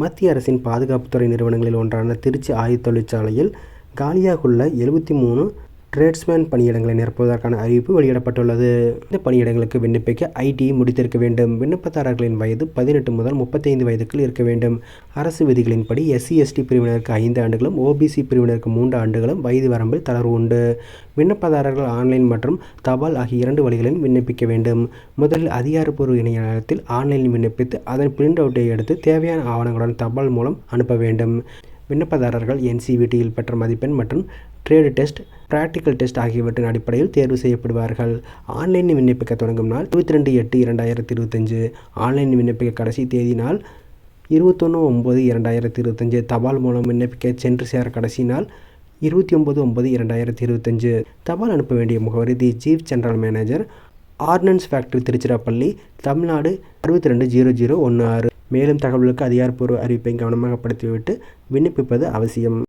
மத்திய அரசின் பாதுகாப்புத்துறை நிறுவனங்களில் ஒன்றான திருச்சி ஆயுத தொழிற்சாலையில் காலியாக உள்ள எழுபத்தி மூணு டிரேட்ஸ்மேன் பணியிடங்களை நிரப்புவதற்கான அறிவிப்பு வெளியிடப்பட்டுள்ளது. இந்த பணியிடங்களுக்கு விண்ணப்பிக்க ஐடிஐ முடித்திருக்க வேண்டும். விண்ணப்பதாரர்களின் வயது பதினெட்டு முதல் முப்பத்தைந்து வயதுக்குள் இருக்க வேண்டும். அரசு விதிகளின்படி எஸ்சி எஸ்டி பிரிவினருக்கு ஐந்து ஆண்டுகளும் ஓபிசி பிரிவினருக்கு மூன்று ஆண்டுகளும் வயது வரம்பில் தளர்வு உண்டு. விண்ணப்பதாரர்கள் ஆன்லைன் மற்றும் தபால் ஆகிய இரண்டு வழிகளிலும் விண்ணப்பிக்க வேண்டும். முதலில் அதிகாரப்பூர்வ இணையதளத்தில் ஆன்லைனில் விண்ணப்பித்து அதன் பிரிண்ட் அவுட்டை எடுத்து தேவையான ஆவணங்களுடன் தபால் மூலம் அனுப்ப வேண்டும். விண்ணப்பதாரர்கள் என்சிவிடியில் பெற்ற மதிப்பெண் மற்றும் ட்ரேடு டெஸ்ட் பிராக்டிக்கல் டெஸ்ட் ஆகியவற்றின் அடிப்படையில் தேர்வு செய்யப்படுவார்கள். ஆன்லைனில் விண்ணப்பிக்க தொடங்கும் நாள் இருபத்தி ரெண்டு எட்டு இரண்டாயிரத்தி இருபத்தஞ்சு ஆன்லைன் விண்ணப்பிக்க கடைசி தேதி நாள் இருபத்தொன்று ஒம்பது இரண்டாயிரத்தி இருபத்தஞ்சு தபால் மூலம் விண்ணப்பிக்க சென்று சேர கடைசி நாள் இருபத்தி ஒம்பது ஒம்பது இரண்டாயிரத்தி இருபத்தஞ்சு தபால் அனுப்ப வேண்டிய முகவரி the chief general manager ordnance factory Tiruchirappalli Tamil Nadu அறுபத்தி ரெண்டு ஜீரோ ஜீரோ ஒன்று ஆறு. மேலும் தகவலுக்கு அதிகாரப்பூர்வ அறிவிப்பை கவனமாக படித்துவிட்டு விண்ணப்பிப்பது அவசியம்.